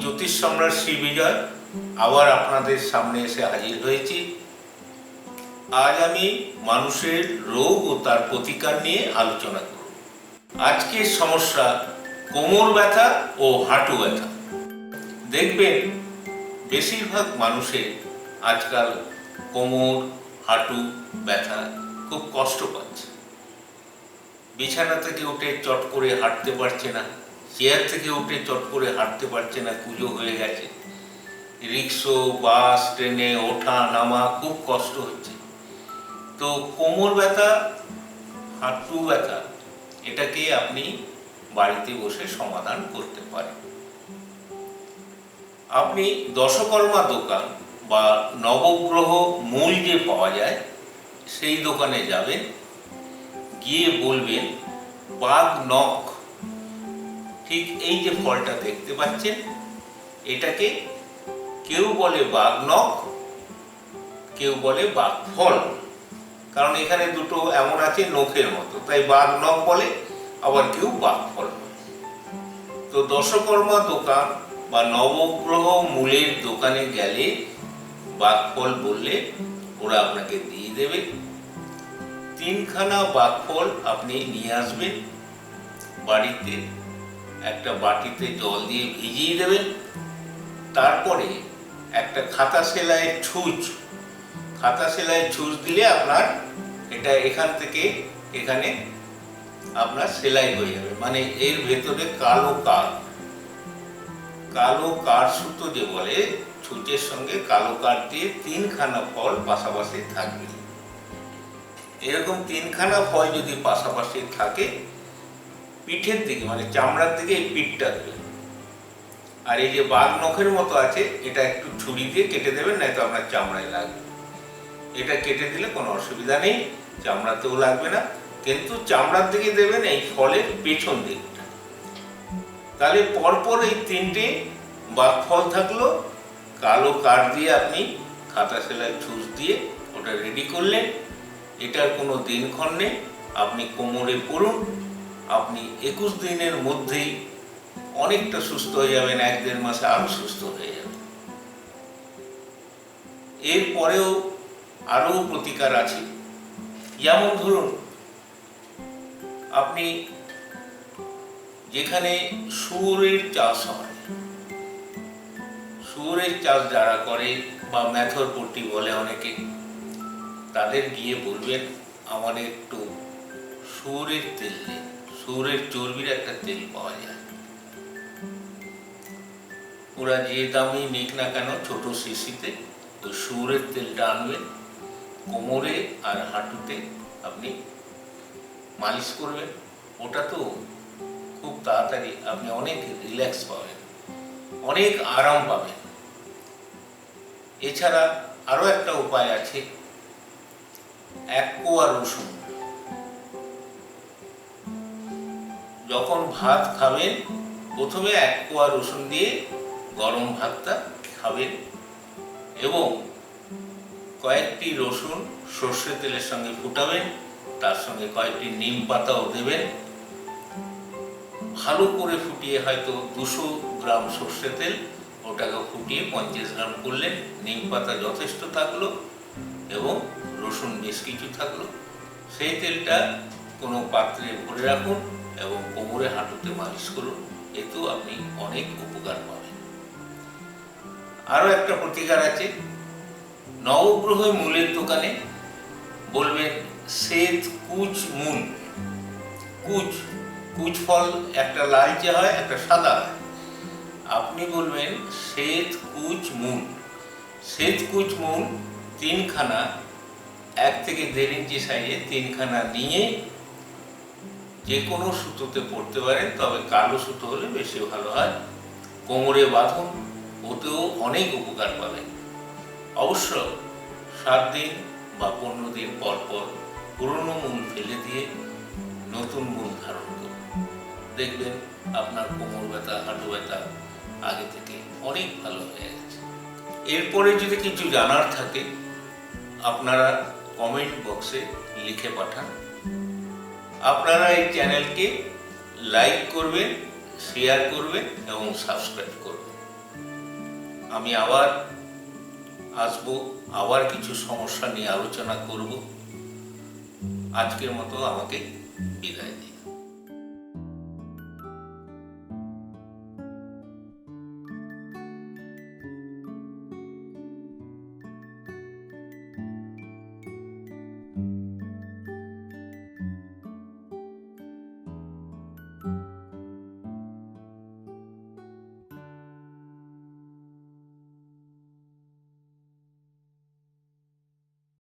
জ্যোতিষ সম্রাট শ্রী বিজয়। আবার আপনাদের সামনে এসে হাজির হয়েছি। আজ আমি মানুষের রোগ ও তার প্রতিকার নিয়ে আলোচনা করব। আজকের সমস্যা কোমর ব্যথা ও হাঁটু ব্যথা। দেখবেন, বেশিরভাগ মানুষের আজকাল কোমর, হাঁটু ব্যথা খুব কষ্ট পাচ্ছে। বিছানা থেকে উঠে চট করে হাঁটতে পারছে না। চেয়ার থেকে উঠে চট করে হাঁটতে পারছে না, কুজো হয়ে গেছে। রিক্সো, বাস, ট্রেনে ওঠা, নামা খুব কষ্ট হচ্ছে। তো কোমর ব্যথা, হাঁটু ব্যথা, এটাকে আপনি বাড়িতে বসে সমাধান করতে পারেন। আপনি দশকর্মা দোকান বা নবগ্রহ মূল যে পাওয়া যায়, সেই দোকানে যাবেন, গিয়ে বলবেন, বাঘ নখ ঠিক এই যে ফলটা দেখতে পাচ্ছেন, এটাকে কেউ বলে বাঘ নখ কেউ বলে বাঘ ফল কারণ এখানে দুটো এমন আছে নখের মতো, তাই বাঘ নখ বলে, আবার কেউ বাঘ ফল তো দশকর্মা দোকান বা নবগ্রহ মূলের দোকানে গেলে বাঘ ফল বললে ওরা আপনাকে দিয়ে দেবে। তিনখানা বাঘ ফল আপনি নিয়ে আসবেন বাড়িতে। একটা বাটিতে জল দিয়ে ভিজিয়ে দেবেন। তারপরে একটা খাতা সেলাইয়ের ছুঁচ। খাতা সেলাইয়ের ছুঁচ দিলে আপনার এটা এখান থেকে এখানে আপনার সেলাই হয়ে যাবে। মানে এর ভেতরে কালো কার। কালো কার সুতো যে বলে, ছুঁচের সঙ্গে কালো কার দিয়ে তিনখানা ফল পাশাপাশি থাকবে। এরকম তিনখানা ফল যদি পাশাপাশি থাকে পিঠের দিকে মানে চামড়ার দিকে এই পিঠটা দেবে আর এই যে বাঘ নখের মতো আছে, এটা একটু ছুরি দিয়ে কেটে দেবেন, নয়তো আপনার চামড়ায় লাগবে। এটা কেটে দিলে কোনো অসুবিধা নেই, চামড়াতেও লাগবে না। কিন্তু চামড়ার দিকে দেবেন এই ফলের পেছন দিকটা। তাহলে পরপর এই তিনটে বাঘ ফল থাকল, কালো কাঠ দিয়ে আপনি খাতা সেলাই ছুঁচ দিয়ে ওটা রেডি করলেন। এটার কোনো দিনক্ষণ নেই, আপনি কোমরে পড়ুন আপনি একুশ দিনের মধ্যেই অনেকটা সুস্থ হয়ে যাবেন, এক দেড় মাসে আরও সুস্থ হয়ে যাবেন। এরপরেও আরও প্রতিকার আছে। যেমন ধরুন, আপনি যেখানে সুরের চাষ হয়, শুয়োরের চাষ যারা করে বা ম্যাথর পট্টি বলে অনেকে, তাদের গিয়ে বলবেন আমার একটু সুরের তেল দিন। শুয়োরের চর্বির একটা তেল পাওয়া যায়। ওরা যে দামই নিক না কেন, ছোট শিশিতে ওই শুয়োরের তেলটা আনবেন কোমরে আর হাঁটুতে আপনি মালিশ করবেন। ওটা তো খুব তাড়াতাড়ি আপনি অনেক রিল্যাক্স পাবেন, অনেক আরাম পাবেন। এছাড়া আরও একটা উপায় আছে, এক কোয়া রসুন। যখন ভাত খাবেন, প্রথমে এক কোয়া রসুন দিয়ে গরম ভাতটা খাবেন এবং কয়েকটি রসুন সর্ষে তেলের সঙ্গে ফুটাবেন, তার সঙ্গে কয়েকটি নিম পাতাও দেবেন। ভালো করে ফুটিয়ে হয়তো দুশো গ্রাম সর্ষে তেল, ওটাকে ফুটিয়ে পঞ্চাশ গ্রাম করলেন। নিম পাতা যথেষ্ট থাকল এবং রসুন বেশ কিছু থাকল। সেই তেলটা কোনো পাত্রে ভরে রাখুন। এবং কোমরে হাঁটুতে মালিশ করুন, এতেও আপনি অনেক উপকার পাবেন। আরও একটা প্রতিকার আছে। নবগ্রহ মূলের দোকানে বলবেন, শ্বেত কুচ মুন। কুচ কুচ ফল একটা লালচে হয়, একটা সাদা হয়। আপনি বলবেন, শ্বেত কুচ মুন। শ্বেত কুচ মুন তিনখানা, এক থেকে দেড় ইঞ্চি সাইজে তিনখানা নিয়ে যে কোনো সুতোতে পড়তে পারেন, তবে কালো সুতো হলে বেশি ভালো হয়। কোমরে বাঁধুন, ওতেও অনেক উপকার পাবেন। অবশ্য সাত দিন বা পনেরো দিন পর পর পুরনো মূল ফেলে দিয়ে নতুন মূল ধারণ করুন। দেখবেন আপনার কোমর ব্যথা, হাঁটু ব্যথা আগে থেকে অনেক ভালো হয়ে গেছে। এরপরে যদি কিছু জানার থাকে, আপনারা কমেন্ট বক্সে লিখে পাঠান। আপনারা এই চ্যানেলকে লাইক করবেন, শেয়ার করবেন এবং সাবস্ক্রাইব করবেন। আমি আবার আসব, আবার কিছু সমস্যা নিয়ে আলোচনা করব। আজকের মতো আমাকে বিদায় দিই you